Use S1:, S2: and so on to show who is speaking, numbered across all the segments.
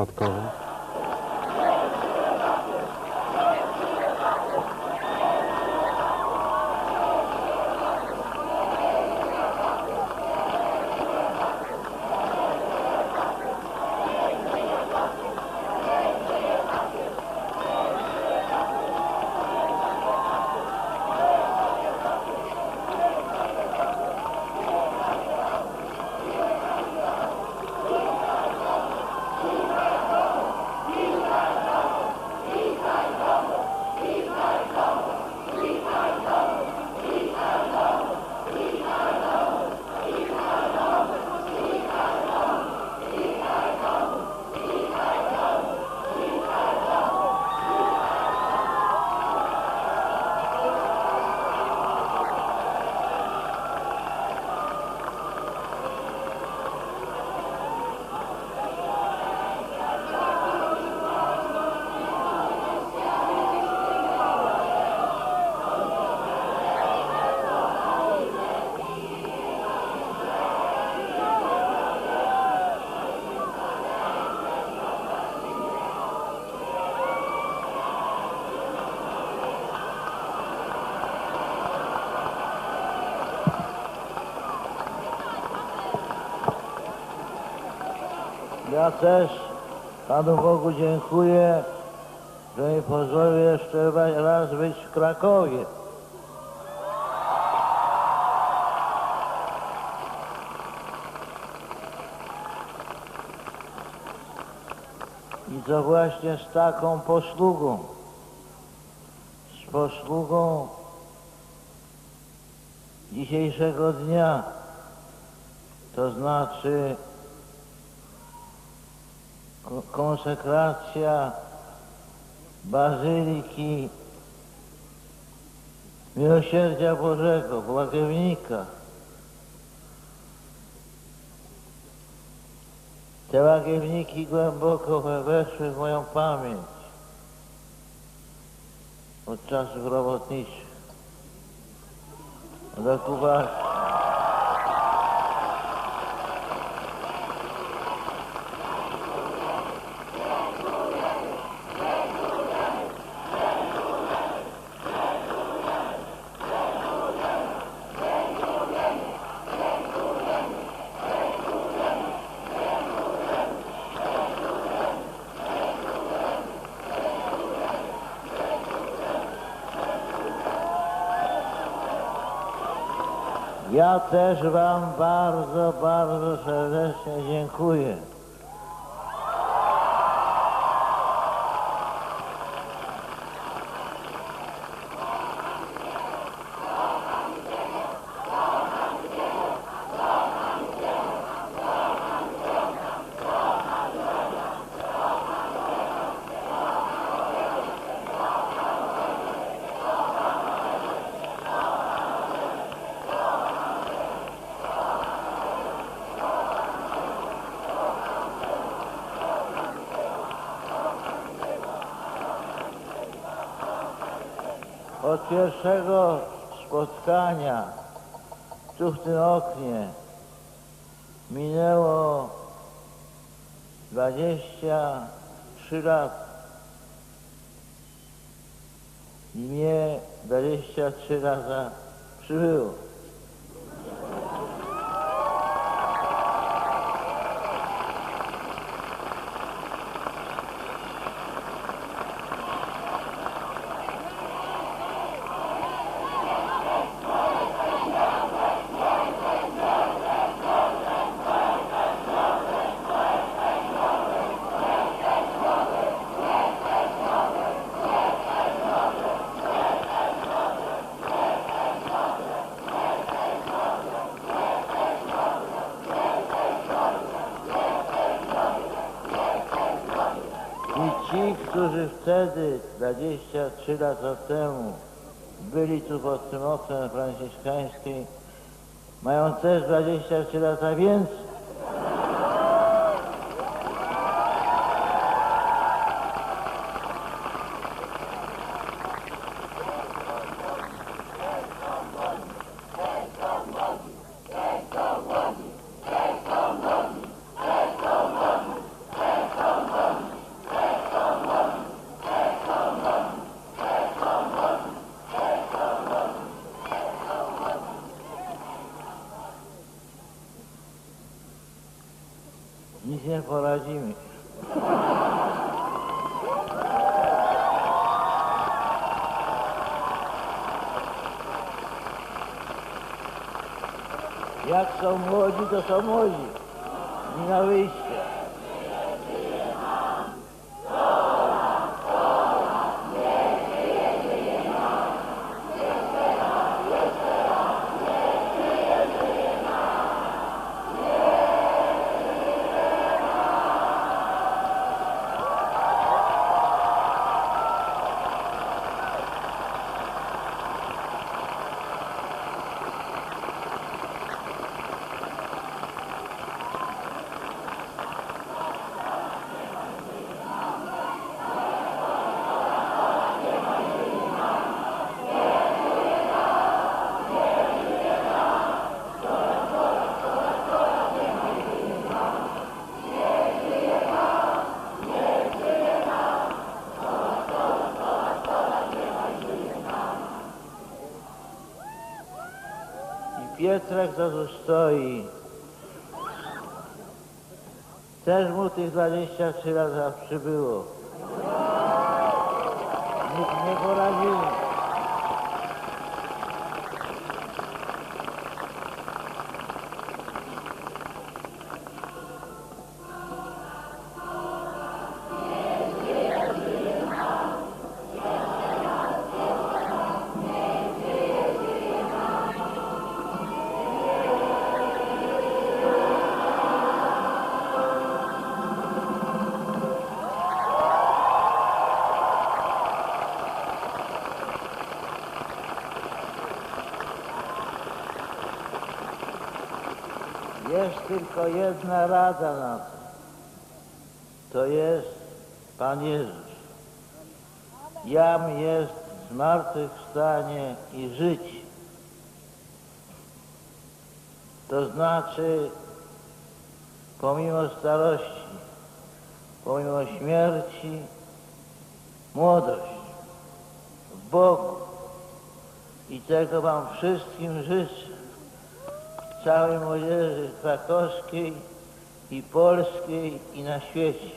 S1: под кавом.
S2: Ja też Panu Bogu dziękuję, że mi pozwolił jeszcze raz być w Krakowie. I to właśnie z taką posługą, z posługą dzisiejszego dnia, to znaczy konsekracja Bazyliki Miłosierdzia Bożego, Błagiewnika. Te łagiewniki głęboko we- weszły w moją pamięć od czasów robotniczych. Od okupacji. Ja też Wam bardzo, bardzo serdecznie dziękuję. Od pierwszego spotkania tu w tym oknie minęło 23 lata. I mnie 23 lata przybyło. I ci, którzy wtedy, 23 lata temu, byli tu pod tym oknem franciszkańskim, mają też 23 lata więcej. Nic nie poradzimy. Jak są młodzi, to są młodzi. Nie na wyjście. Pietrek co tu stoi. Też mu tych 23 lat przybyło. Tylko jedna rada na to. To jest Pan Jezus. Jam jest zmartwychwstanie i życie. To znaczy, pomimo starości, pomimo śmierci, młodość w Bogu. I tego Wam wszystkim życzę całej młodzieży krakowskiej i polskiej i na świecie.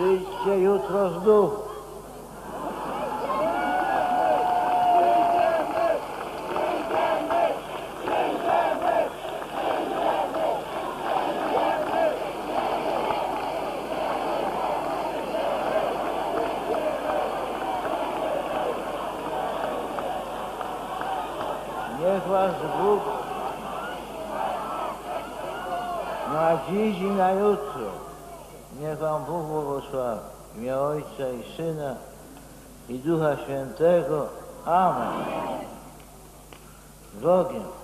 S2: встречают воздух. Niech was Bóg nadziei na jutro. Niech Wam Bóg błogosławi. W imię Ojca i Syna i Ducha Świętego. Amen. Z Bogiem.